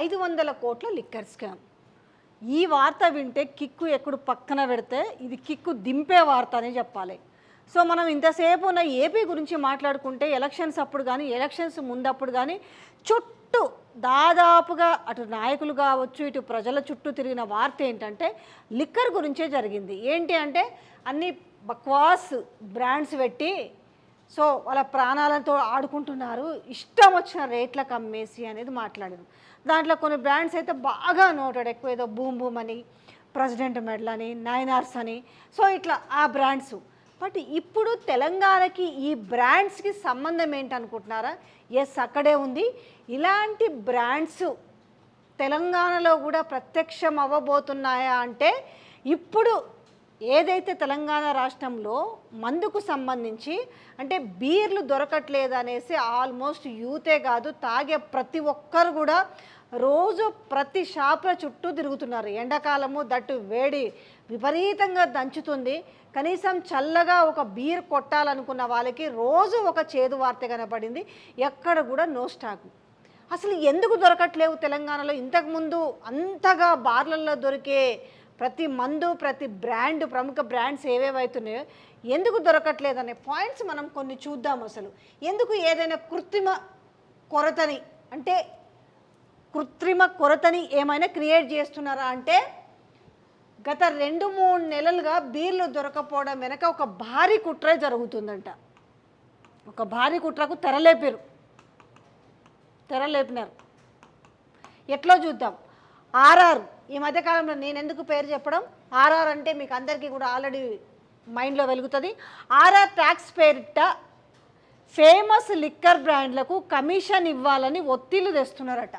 ఐదు వందల కోట్ల లిక్కర్ స్కామ్. ఈ వార్త వింటే కిక్కు ఎక్కడ పక్కన పెడితే ఇది కిక్కు దింపే వార్త అని చెప్పాలి. సో మనం ఇంతసేపు ఉన్న ఏపీ గురించి మాట్లాడుకుంటే ఎలక్షన్స్ అప్పుడు కానీ ఎలక్షన్స్ ముందప్పుడు కానీ చుట్టూ దాదాపుగా అటు నాయకులు కావచ్చు ఇటు ప్రజల చుట్టూ తిరిగిన వార్త ఏంటంటే లిక్కర్ గురించే జరిగింది. ఏంటి అంటే అన్ని బక్వాస్ బ్రాండ్స్ పెట్టి సో వాళ్ళ ప్రాణాలతో ఆడుకుంటున్నారు. ఇష్టం వచ్చిన రేట్లకు అమ్మేసి అనేది మాట్లాడారు. దాంట్లో కొన్ని బ్రాండ్స్ అయితే బాగా నోటెడ్. ఎక్కువ ఏదో బూమ్ బూమ్ అని ప్రెసిడెంట్ మెడల్ అని నైనార్స్ అని. సో ఇట్లా ఆ బ్రాండ్స్. బట్ ఇప్పుడు తెలంగాణకి ఈ బ్రాండ్స్కి సంబంధం ఏంటనుకుంటున్నారా? ఎస్ అక్కడే ఉంది. ఇలాంటి బ్రాండ్స్ తెలంగాణలో కూడా ప్రత్యక్షం అవ్వబోతున్నాయా అంటే ఇప్పుడు ఏదైతే తెలంగాణ రాష్ట్రంలో మందుకు సంబంధించి అంటే బీర్లు దొరకట్లేదు అనేసి ఆల్మోస్ట్ యూతే కాదు తాగే ప్రతి ఒక్కరు కూడా రోజు ప్రతి షాపుల చుట్టూ తిరుగుతున్నారు. ఎండాకాలము దట్టు వేడి విపరీతంగా దంచుతుంది. కనీసం చల్లగా ఒక బీర్ కొట్టాలనుకున్న వాళ్ళకి రోజు ఒక చేదు వార్త కనపడింది. ఎక్కడ కూడా నో స్టాక్. అసలు ఎందుకు దొరకట్లేవు తెలంగాణలో? ఇంతకుముందు అంతగా బార్లలో దొరికే ప్రతి మందు ప్రతి బ్రాండ్ ప్రముఖ బ్రాండ్స్ ఏవేవైతున్నాయో ఎందుకు దొరకట్లేదనే పాయింట్స్ మనం కొన్ని చూద్దాం అసలు. ఎందుకు ఏదైనా కృత్రిమ కొరతని అంటే కృత్రిమ కొరతని ఏమైనా క్రియేట్ చేస్తున్నారా అంటే గత రెండు మూడు నెలలుగా బీర్లు దొరకపోవడం వెనక ఒక భారీ కుట్ర జరుగుతుందంట. ఒక భారీ కుట్రకు తెరలేపారు. తెరలేపినారు. ఎట్లో చూద్దాం? ఆర్ఆర్ ఈ మధ్యకాలంలో నేను ఎందుకు పేరు చెప్పడం? ఆర్ఆర్ అంటే మీకు అందరికీ కూడా ఆల్రెడీ మైండ్లో వెలుగుతుంది. ఆర్ఆర్ ట్యాక్స్ పేరిట ఫేమస్ లిక్కర్ బ్రాండ్లకు కమిషన్ ఇవ్వాలని ఒత్తిళ్ళు తెస్తున్నారట.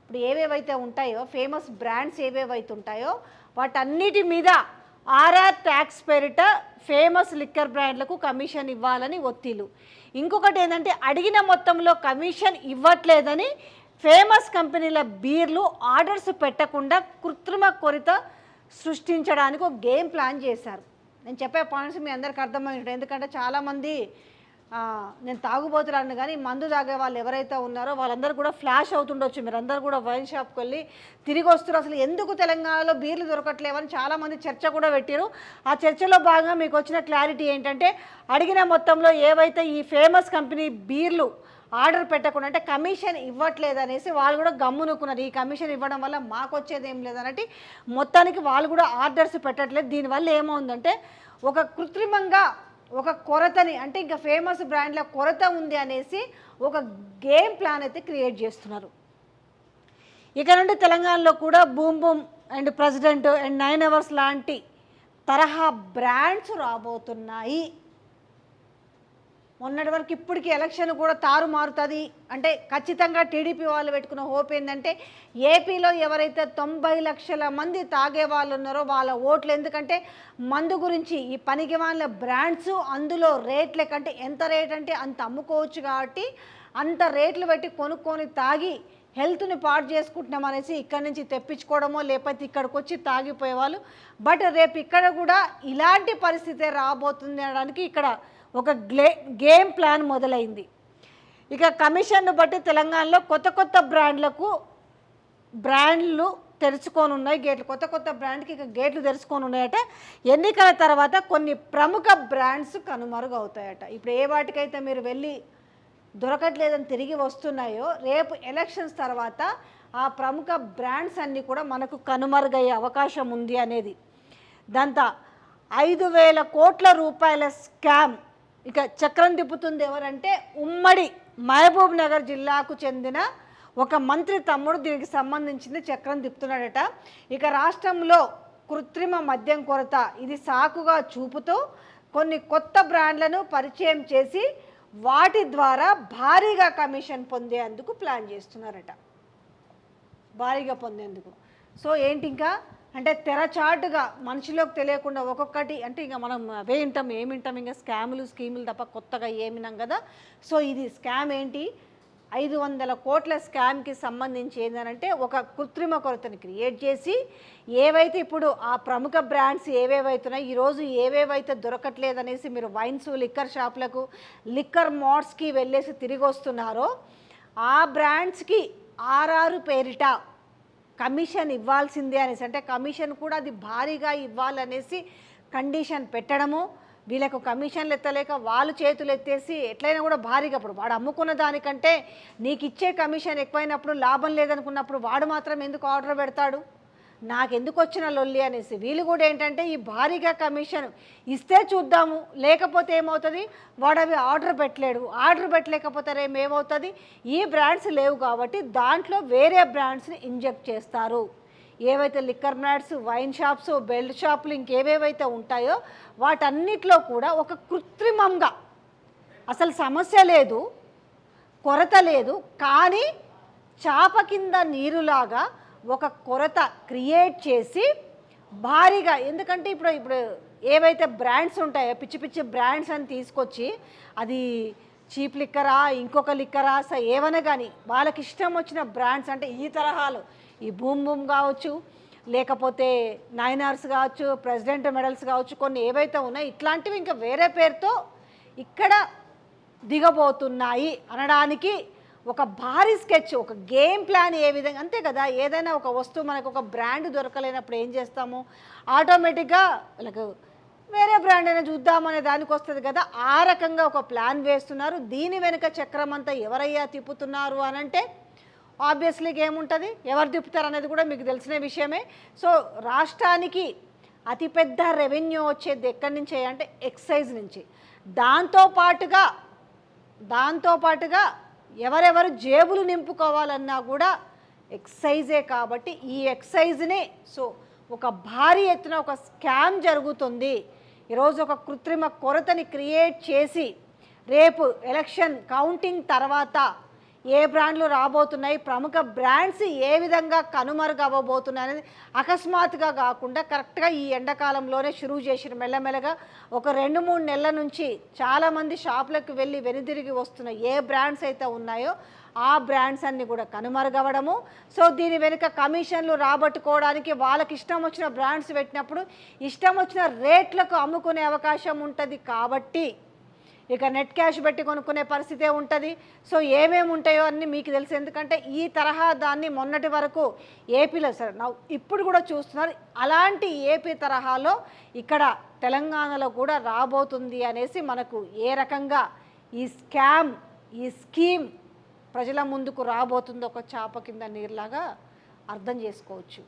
ఇప్పుడు ఏవేవైతే ఉంటాయో ఫేమస్ బ్రాండ్స్ ఏవేవైతే ఉంటాయో వాటన్నిటి మీద ఆర్ఆర్ ట్యాక్స్ పేరిట ఫేమస్ లిక్కర్ బ్రాండ్లకు కమిషన్ ఇవ్వాలని ఒత్తిళ్ళు. ఇంకొకటి ఏంటంటే అడిగిన మొత్తంలో కమిషన్ ఇవ్వట్లేదని ఫేమస్ కంపెనీల బీర్లు ఆర్డర్స్ పెట్టకుండా కృత్రిమ కొరిత సృష్టించడానికి ఒక గేమ్ ప్లాన్ చేశారు. నేను చెప్పే పాయింట్స్ మీ అందరికి అర్థమైనట్టు ఎందుకంటే చాలామంది నేను తాగుబోతున్నాను కానీ మందు తాగే వాళ్ళు ఎవరైతే ఉన్నారో వాళ్ళందరూ కూడా ఫ్లాష్ అవుతుండొచ్చు. మీరందరూ కూడా వైన్ షాప్కి వెళ్ళి తిరిగి వస్తారు అసలు ఎందుకు తెలంగాణలో బీర్లు దొరకట్లేవని చాలామంది చర్చ కూడా పెట్టారు. ఆ చర్చలో భాగంగా మీకు వచ్చిన క్లారిటీ ఏంటంటే అడిగిన మొత్తంలో ఏవైతే ఈ ఫేమస్ కంపెనీ బీర్లు ఆర్డర్ పెట్టకుండా అంటే కమిషన్ ఇవ్వట్లేదు అనేసి వాళ్ళు కూడా గమ్మునుకున్నారు ఈ కమిషన్ ఇవ్వడం వల్ల మాకు వచ్చేది ఏం లేదన్నట్టు మొత్తానికి వాళ్ళు కూడా ఆర్డర్స్ పెట్టట్లేదు. దీనివల్ల ఏమవుందంటే ఒక కృత్రిమంగా ఒక కొరతని అంటే ఇంకా ఫేమస్ బ్రాండ్ల కొరత ఉంది అనేసి ఒక గేమ్ ప్లాన్ అయితే క్రియేట్ చేస్తున్నారు. ఇక నుండి తెలంగాణలో కూడా boom boom and president and nine hours లాంటి తరహా బ్రాండ్స్ రాబోతున్నాయి. మొన్నటి వరకు ఇప్పటికి ఎలక్షన్ కూడా తారు మారుతుంది. అంటే ఖచ్చితంగా టీడీపీ వాళ్ళు పెట్టుకున్న హోప్ ఏంటంటే ఏపీలో ఎవరైతే తొంభై లక్షల మంది తాగే వాళ్ళు ఉన్నారో వాళ్ళ ఓట్లు ఎందుకంటే మందు గురించి ఈ పనికి బ్రాండ్స్ అందులో రేట్ల కంటే ఎంత రేట్ అంటే అంత అమ్ముకోవచ్చు కాబట్టి అంత రేట్లు పెట్టి కొనుక్కొని తాగి హెల్త్ని పాడు చేసుకుంటున్నాం అనేసి ఇక్కడ నుంచి తెప్పించుకోవడమో లేకపోతే ఇక్కడికి వచ్చి తాగిపోయేవాళ్ళు బట్ రేపు ఇక్కడ కూడా ఇలాంటి పరిస్థితే రాబోతుంది అనడానికి ఇక్కడ ఒక గ్లే గేమ్ ప్లాన్ మొదలైంది. ఇక కమిషన్ను బట్టి తెలంగాణలో కొత్త కొత్త బ్రాండ్లకు బ్రాండ్లు తెరుచుకొని ఉన్నాయి గేట్లు. కొత్త కొత్త బ్రాండ్కి ఇక గేట్లు తెరుచుకొని ఉన్నాయట ఎన్నికల తర్వాత కొన్ని ప్రముఖ బ్రాండ్స్ కనుమరుగవుతాయట. ఇప్పుడు ఏ వాటికైతే మీరు వెళ్ళి దొరకట్లేదని తిరిగి వస్తున్నాయో రేపు ఎలక్షన్స్ తర్వాత ఆ ప్రముఖ బ్రాండ్స్ అన్నీ కూడా మనకు కనుమరుగయ్యే అవకాశం ఉంది అనేది. దాంతో ఐదు వేల కోట్ల రూపాయల స్కామ్ ఇక చక్రం తిప్పుతుంది ఎవరంటే ఉమ్మడి మహబూబ్ నగర్ జిల్లాకు చెందిన ఒక మంత్రి తమ్ముడు దీనికి సంబంధించింది చక్రం తిప్పుతున్నాడట. ఇక రాష్ట్రంలో కృత్రిమ మద్యం కొరత ఇది సాకుగా చూపుతూ కొన్ని కొత్త బ్రాండ్లను పరిచయం చేసి వాటి ద్వారా భారీగా కమిషన్ పొందేందుకు ప్లాన్ చేస్తున్నారట. భారీగా పొందేందుకు. సో ఏంటి ఇంకా? అంటే తెరచాటుగా మనిషిలోకి తెలియకుండా ఒక్కొక్కటి అంటే ఇంకా మనం అవే వింటాం ఏమి వింటాం ఇంకా స్కాములు స్కీములు తప్ప కొత్తగా ఏమినాం కదా. సో ఇది స్కామ్ ఏంటి? ఐదు వందల కోట్ల స్కామ్కి సంబంధించి ఏంటంటే ఒక కృత్రిమ కొరతని క్రియేట్ చేసి ఏవైతే ఇప్పుడు ఆ ప్రముఖ బ్రాండ్స్ ఏవేవైతున్నాయి ఈరోజు ఏవేవైతే దొరకట్లేదనేసి మీరు వైన్స్ లిక్కర్ షాప్లకు లిక్కర్ మార్ట్స్కి వెళ్ళేసి తిరిగి వస్తున్నారో ఆ బ్రాండ్స్కి ఆర్ఆర్ పేరిట కమిషన్ ఇవ్వాల్సిందే అనేసి అంటే కమిషన్ కూడా అది భారీగా ఇవ్వాలనేసి కండిషన్ పెట్టడము వీళ్ళకు కమిషన్లు ఎత్తలేక వాళ్ళు చేతులు ఎత్తేసి ఎట్లయినా కూడా భారీగా అప్పుడు వాడు అమ్ముకున్న దానికంటే నీకు ఇచ్చే కమిషన్ ఎక్కువైనప్పుడు లాభం లేదనుకున్నప్పుడు వాడు మాత్రం ఎందుకు ఆర్డర్ పెడతాడు? నాకు ఎందుకు వచ్చిన లొల్లి అనేసి. వీళ్ళు కూడా ఏంటంటే ఈ భారీగా కమిషన్ ఇస్తే చూద్దాము లేకపోతే ఏమవుతుంది? వాడు అవి ఆర్డర్ పెట్టలేడు. ఆర్డర్ పెట్టలేకపోతే ఏమవుతుంది? ఈ బ్రాండ్స్ లేవు కాబట్టి దాంట్లో వేరే బ్రాండ్స్ని ఇంజెక్ట్ చేస్తారు. ఏవైతే liquor brands wine shops belt షాపులు ఇంకేవేవైతే ఉంటాయో వాటన్నిటిలో కూడా ఒక కృత్రిమంగా. అసలు సమస్య లేదు కొరత లేదు కానీ చాప కింద నీరులాగా ఒక కొరత క్రియేట్ చేసి భారీగా ఎందుకంటే ఇప్పుడు ఇప్పుడు ఏవైతే బ్రాండ్స్ ఉంటాయో పిచ్చి పిచ్చి బ్రాండ్స్ అని తీసుకొచ్చి అది చీప్ లిక్కరా ఇంకొక లిక్కరా స ఏవైనా కానీ వాళ్ళకి ఇష్టం వచ్చిన బ్రాండ్స్ అంటే ఈ తరహాలు. ఈ బూమ్ బూమ్ కావచ్చు లేకపోతే నైనార్స్ కావచ్చు ప్రెసిడెంట్ మెడల్స్ కావచ్చు కొన్ని ఏవైతే ఉన్నాయో ఇట్లాంటివి ఇంకా వేరే పేరుతో ఇక్కడ దిగబోతున్నాయి అనడానికి ఒక భారీ స్కెచ్ ఒక గేమ్ ప్లాన్ ఏ విధంగా అంతే కదా? ఏదైనా ఒక వస్తువు మనకు ఒక బ్రాండ్ దొరకలేనప్పుడు ఏం చేస్తాము? ఆటోమేటిక్గా లైక్ వేరే బ్రాండ్ అయినా చూద్దామనే దానికి వస్తుంది కదా? ఆ రకంగా ఒక ప్లాన్ వేస్తున్నారు. దీని వెనుక చక్రం అంతా ఎవరయ్యా తిప్పుతున్నారు అని అంటే ఆబ్వియస్లీ ఏముంటుంది ఎవరు తిప్పుతారు అనేది కూడా మీకు తెలిసిన విషయమే. సో రాష్ట్రానికి అతిపెద్ద రెవెన్యూ వచ్చేది ఎక్కడి నుంచి? అంటే ఎక్సైజ్ నుంచి. దాంతో పాటుగా దాంతో పాటుగా ఎవరెవరు జేబులు నింపుకోవాలన్నా కూడా ఎక్సైజే కాబట్టి ఈ ఎక్సైజ్నే సో ఒక భారీ ఎత్తున ఒక స్కామ్ జరుగుతుంది. ఈరోజు ఒక కృత్రిమ కొరతని క్రియేట్ చేసి రేపు ఎలక్షన్ కౌంటింగ్ తర్వాత ఏ బ్రాండ్లు రాబోతున్నాయి ప్రముఖ బ్రాండ్స్ ఏ విధంగా కనుమరుగవ్వబోతున్నాయి అనేది అకస్మాత్తుగా కాకుండా కరెక్ట్గా ఈ ఎండాకాలంలోనే షురువు చేసిన మెల్లమెల్లగా ఒక రెండు మూడు నెలల నుంచి చాలామంది షాపులకు వెళ్ళి వెనుదిరిగి వస్తున్న ఏ బ్రాండ్స్ అయితే ఉన్నాయో ఆ బ్రాండ్స్ అన్ని కూడా కనుమరుగవడము సో దీని వెనుక కమిషన్లు రాబట్టుకోవడానికి వాళ్ళకి ఇష్టం వచ్చిన బ్రాండ్స్ పెట్టినప్పుడు ఇష్టం వచ్చిన రేట్లకు అమ్ముకునే అవకాశం ఉంటుంది కాబట్టి ఇక నెట్ క్యాష్ పెట్టి కొనుక్కునే పరిస్థితే ఉంటుంది. సో ఏమేమి ఉంటాయో అన్నీ మీకు తెలుసు. ఎందుకంటే ఈ తరహా దాన్ని మొన్నటి వరకు ఏపీలో సరే నా ఇప్పుడు కూడా చూస్తున్నారు. అలాంటి ఏపీ తరహాలో ఇక్కడ తెలంగాణలో కూడా రాబోతుంది అనేసి మనకు ఏ రకంగా ఈ స్కామ్ ఈ స్కీమ్ ప్రజల ముందుకు రాబోతుందో ఒక చాప కింద నీరులాగా అర్థం చేసుకోవచ్చు.